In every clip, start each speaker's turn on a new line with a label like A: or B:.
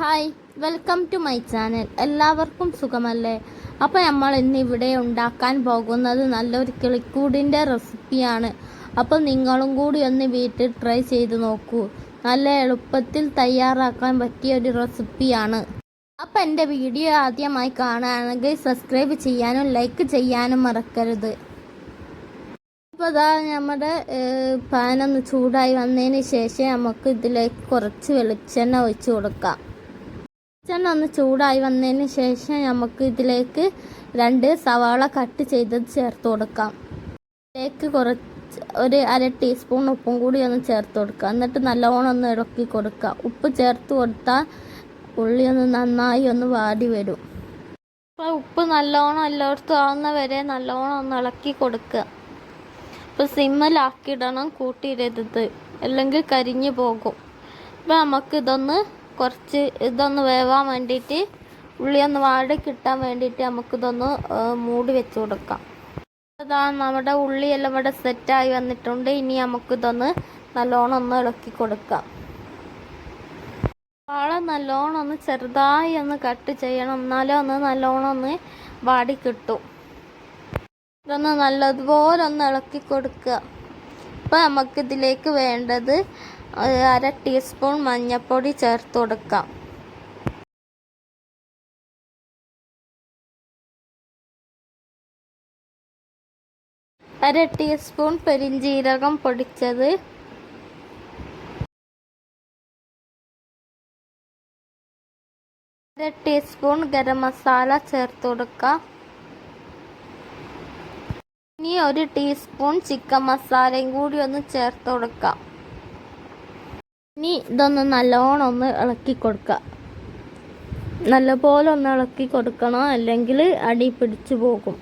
A: Hi welcome to my channel. എല്ലാവർക്കും സുഖമല്ലേ? അപ്പോൾ നമ്മൾ ഇന്ന് ഇവിടെ ഉണ്ടാക്കാൻ പോകുന്നത് നല്ലൊരു കിളിക്കൂടിന്റെ റെസിപ്പിയാണ്. അപ്പോൾ നിങ്ങളും കൂടി ഒന്ന് വീട്ടിൽ ട്രൈ ചെയ്ത് നോക്കൂ. നല്ല എളുപ്പത്തിൽ തയ്യാറാക്കാൻ പറ്റിയ ഒരു റെസിപ്പിയാണ്. അപ്പോൾ എന്റെ വീഡിയോ ആദ്യമായി കാണുകയാണെങ്കിൽ സബ്സ്ക്രൈബ് ചെയ്യാനും ലൈക്ക് ചെയ്യാനും മറക്കരുത്. അപ്പോൾ അതാ നമ്മുടെ പാനൊന്ന് ചൂടായി വന്നതിന് ശേഷം നമുക്ക് ഇതിലേക്ക് കുറച്ച് വെളിച്ചെണ്ണ ഒഴിച്ച് കൊടുക്കാം. വെളിച്ചെണ്ണ ഒന്ന് ചൂടായി വന്നതിന് ശേഷം നമുക്ക് ഇതിലേക്ക് രണ്ട് സവാള കട്ട് ചെയ്തത് ചേർത്ത് കൊടുക്കാം. ഇതിലേക്ക് കുറച്ച് ഒരു അര ടീസ്പൂൺ ഉപ്പും കൂടി ഒന്ന് ചേർത്ത് കൊടുക്കുക എന്നിട്ട് നല്ലോണം ഒന്ന് ഇളക്കി കൊടുക്കുക ഉപ്പ് ചേർത്ത് കൊടുത്താൽ ഉള്ളി ഒന്ന് നന്നായി ഒന്ന് വാടി വരും. അപ്പോൾ ഉപ്പ് നല്ലോണം എല്ലായിടത്തും ആവുന്ന വരെ നല്ലോണം ഒന്ന് ഇളക്കി കൊടുക്കുക. ഇപ്പോൾ സിമ്മിലാക്കിയിടണം കൂട്ടിയിടരുത്. അല്ലെങ്കിൽ കരിഞ്ഞു പോകും. അപ്പോൾ നമുക്ക് ഇതൊന്ന് കുറച്ച് ഇതൊന്ന് വേവാൻ വേണ്ടിയിട്ട് ഉള്ളി ഒന്ന് വാടി കിട്ടാൻ വേണ്ടിയിട്ട് നമുക്കിതൊന്ന് മൂടി വെച്ച് കൊടുക്കാം. അതാ നമ്മുടെ ഉള്ളിയെല്ലാം ഇവിടെ സെറ്റായി വന്നിട്ടുണ്ട്. ഇനി നമുക്കിതൊന്ന് നല്ലോണം ഒന്ന് ഇളക്കി കൊടുക്കാം. വാഴ നല്ലോണം ഒന്ന് ചെറുതായി ഒന്ന് കട്ട് ചെയ്യണം. എന്നാലേ ഒന്ന് നല്ലോണം ഒന്ന് വാടി കിട്ടും ഇതൊന്ന് നല്ലതുപോലെ ഒന്ന് ഇളക്കി കൊടുക്കുക. ഇപ്പം നമുക്കിതിലേക്ക് വേണ്ടത് അര ടീസ്പൂൺ മഞ്ഞൾപ്പൊടി ചേർത്ത് കൊടുക്കാം. അര ടീസ്പൂൺ പെരിഞ്ജീരകം പൊടിച്ചത്. അര ടീസ്പൂൺ ഗരം മസാല ചേർത്ത് കൊടുക്കാം. ഇനി ഒരു ടീസ്പൂൺ ചിക്കൻ മസാലയും കൂടി ഒന്ന് ചേർത്ത് കൊടുക്കാം. ഇനി ഇതൊന്ന് നല്ലോണം ഒന്ന് ഇളക്കി കൊടുക്കുക നല്ലപോലെ ഒന്ന് ഇളക്കി കൊടുക്കണം അല്ലെങ്കിൽ അടി പിടിച്ചു പോകും.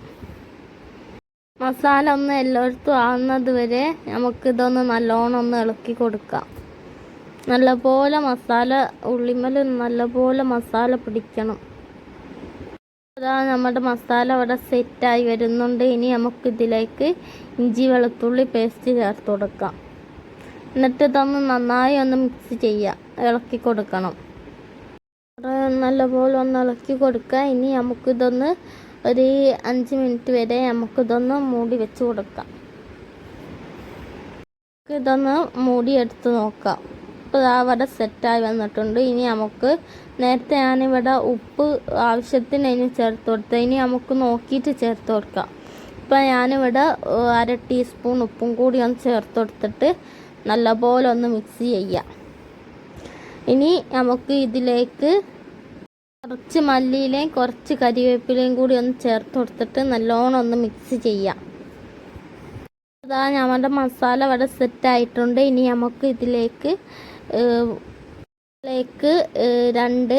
A: മസാല ഒന്ന് എല്ലായിടത്തും ആവുന്നത് വരെ നമുക്കിതൊന്ന് നല്ലോണം ഒന്ന് ഇളക്കി കൊടുക്കാം. നല്ലപോലെ മസാല ഉള്ളിമല നല്ലപോലെ മസാല പിടിക്കണം. അതാ നമ്മുടെ മസാല ഇവിടെ സെറ്റായി വരുന്നുണ്ട്. ഇനി നമുക്ക് ഇതിലേക്ക് ഇഞ്ചി വെളുത്തുള്ളി പേസ്റ്റ് ചേർത്ത് കൊടുക്കാം. എന്നിട്ട് ഇതൊന്ന് നന്നായി ഒന്ന് മിക്സ് ചെയ്യാം. ഇളക്കി കൊടുക്കണം. നല്ലപോലെ ഒന്ന് ഇളക്കി കൊടുക്കുക. ഇനി നമുക്കിതൊന്ന് ഒരു അഞ്ച് മിനിറ്റ് വരെ നമുക്കിതൊന്ന് മൂടി വെച്ച് കൊടുക്കാം. ഇതൊന്ന് മൂടി എടുത്ത് നോക്കാം. ഇപ്പോൾ ദാ ഇവിടെ സെറ്റായി വന്നിട്ടുണ്ട്. ഇനി നമുക്ക് നേരത്തെ ഞാനിവിടെ ഉപ്പ് ആവശ്യത്തിന് അതിന് ചേർത്ത് കൊടുത്തത്. ഇനി നമുക്ക് നോക്കിയിട്ട് ചേർത്ത് കൊടുക്കാം. ഇപ്പം ഞാനിവിടെ അര ടീസ്പൂൺ ഉപ്പും കൂടി ഒന്ന് ചേർത്ത് കൊടുത്തിട്ട് നല്ലപോലെ ഒന്ന് മിക്സ് ചെയ്യാം. ഇനി നമുക്ക് ഇതിലേക്ക് കുറച്ച് മല്ലിയിലയും കുറച്ച് കരിവേപ്പിലയും കൂടി ഒന്ന് ചേർത്ത് കൊടുത്തിട്ട് നല്ലോണം ഒന്ന് മിക്സ് ചെയ്യാം. അതാ ഞങ്ങളുടെ മസാല ഇവിടെ സെറ്റ് ആയിട്ടുണ്ട്. ഇനി നമുക്ക് ഇതിലേക്ക് ഏഹ്, രണ്ട്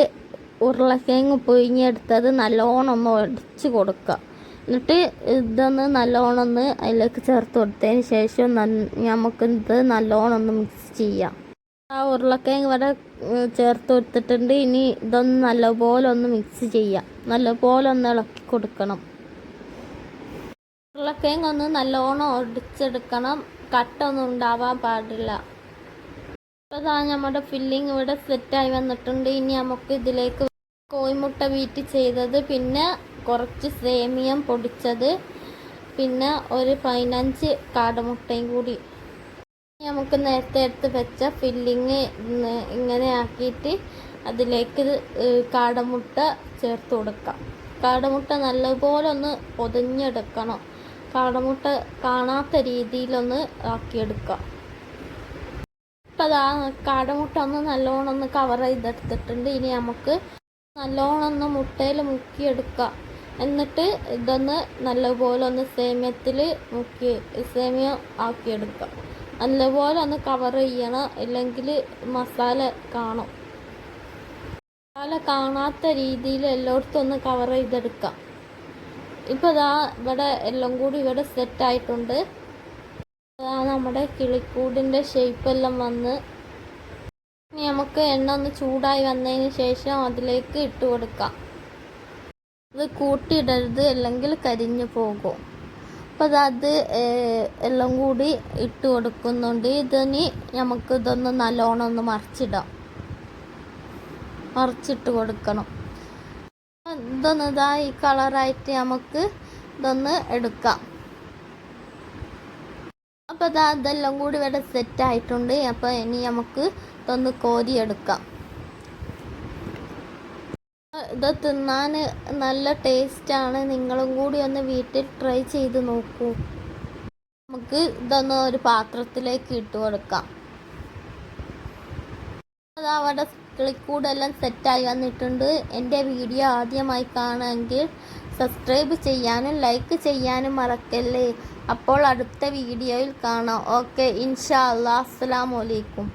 A: ഉരുളക്കിഴങ്ങ് പൊഴിഞ്ഞെടുത്തത് നല്ലോണം ഒന്ന് ഒടിച്ച് കൊടുക്കുക എന്നിട്ട് ഇതൊന്ന് നല്ലോണം ഒന്ന് അതിലേക്ക് ചേർത്ത് കൊടുത്തതിന് ശേഷം നമുക്ക് ഇത് നല്ലോണം ഒന്ന് മിക്സ് ചെയ്യാം. ആ ഉരുളക്കിഴങ്ങ് വരെ ചേർത്ത് കൊടുത്തിട്ടുണ്ട്. ഇനി ഇതൊന്ന് നല്ലപോലെ ഒന്ന് മിക്സ് ചെയ്യാം. നല്ലപോലെ ഒന്ന് ഇളക്കി കൊടുക്കണം. ഉരുളക്കിഴങ്ങ് ഒന്ന് നല്ലോണം ഒടിച്ചെടുക്കണം. കട്ടൊന്നും ഉണ്ടാവാൻ പാടില്ല. അതാ നമ്മുടെ ഫില്ലിങ് ഇവിടെ സെറ്റായി വന്നിട്ടുണ്ട്. ഇനി നമുക്ക് ഇതിലേക്ക് കോയിമുട്ട വീറ്റ് ചെയ്തത് പിന്നെ കുറച്ച് സേമിയം പൊടിച്ചത് പിന്നെ ഒരു പതിനഞ്ച് കാടമുട്ടയും കൂടി. നമുക്ക് നേരത്തെ എടുത്ത് വെച്ച ഫില്ലിങ് ഇങ്ങനെ ആക്കിയിട്ട് അതിലേക്ക് ഇത്, കാടമുട്ട ചേർത്ത് കൊടുക്കാം. കാടമുട്ട നല്ലപോലെ ഒന്ന് പൊതിഞ്ഞെടുക്കണം. കാടമുട്ട കാണാത്ത രീതിയിലൊന്ന് ആക്കിയെടുക്കാം. ഇപ്പം കാട മുട്ട ഒന്ന് നല്ലോണം ഒന്ന് കവർ ചെയ്തെടുത്തിട്ടുണ്ട്. ഇനി നമുക്ക് നല്ലോണം ഒന്ന് മുട്ടയിൽ മുക്കിയെടുക്കാം. എന്നിട്ട് ഇതൊന്ന് നല്ലപോലെ ഒന്ന് സേമിയത്തിൽ മുക്കി സേമിയ ആക്കിയെടുക്കാം. നല്ലപോലെ ഒന്ന് കവർ ചെയ്യണം. ഇല്ലെങ്കിൽ മസാല കാണും. മസാല കാണാത്ത രീതിയിൽ എല്ലായിടത്തും ഒന്ന് കവർ ചെയ്തെടുക്കാം. ഇപ്പോൾ ഇതാ ഇവിടെ എല്ലാം കൂടി ഇവിടെ സെറ്റ് ആയിട്ടുണ്ട്. അതാ നമ്മുടെ കിളിക്കൂടിന്റെ ഷേപ്പെല്ലാം വന്ന് ഇനി നമുക്ക് എണ്ണ ഒന്ന് ചൂടായി വന്നതിന് ശേഷം അതിലേക്ക് ഇട്ട് കൊടുക്കാം. ഇത് കൂട്ടിയിടരുത് അല്ലെങ്കിൽ കരിഞ്ഞു പോകും. അപ്പോൾ അത് എല്ലാം കൂടി ഇട്ട് കൊടുക്കുന്നുണ്ട്. ഇതിനി നമുക്ക് ഇതൊന്ന് നല്ലോണം ഒന്ന് മറിച്ചിടാം. മറിച്ചിട്ട് കൊടുക്കണം. ഇതൊന്ന് ഇതാ ഈ കളറായിട്ട് നമുക്ക് ഇതൊന്ന് എടുക്കാം. അപ്പോൾ അതാ അതെല്ലാം കൂടി ഇവിടെ സെറ്റ് ആയിട്ടുണ്ട്. അപ്പോൾ ഇനി നമുക്ക് ഇതൊന്ന് കോരിയെടുക്കാം. ഇത് തിന്നാൻ നല്ല ടേസ്റ്റാണ് നിങ്ങളും കൂടി ഒന്ന് വീട്ടിൽ ട്രൈ ചെയ്ത് നോക്കൂ. നമുക്ക് ഇതൊന്ന് ഒരു പാത്രത്തിലേക്ക് ഇട്ട് കൊടുക്കാം. അത് അവിടെ ക്ലിക്കൂടെല്ലാം സെറ്റായി വന്നിട്ടുണ്ട്. എന്റെ വീഡിയോ ആദ്യമായി കാണുമെങ്കിൽ സബ്സ്ക്രൈബ് ചെയ്യാനും ലൈക്ക് ചെയ്യാനും മറക്കല്ലേ? അപ്പോൾ അടുത്ത വീഡിയോയിൽ കാണാം. ഓക്കെ ഇൻഷാ അല്ലാ അസ്സലാമു അലൈക്കും.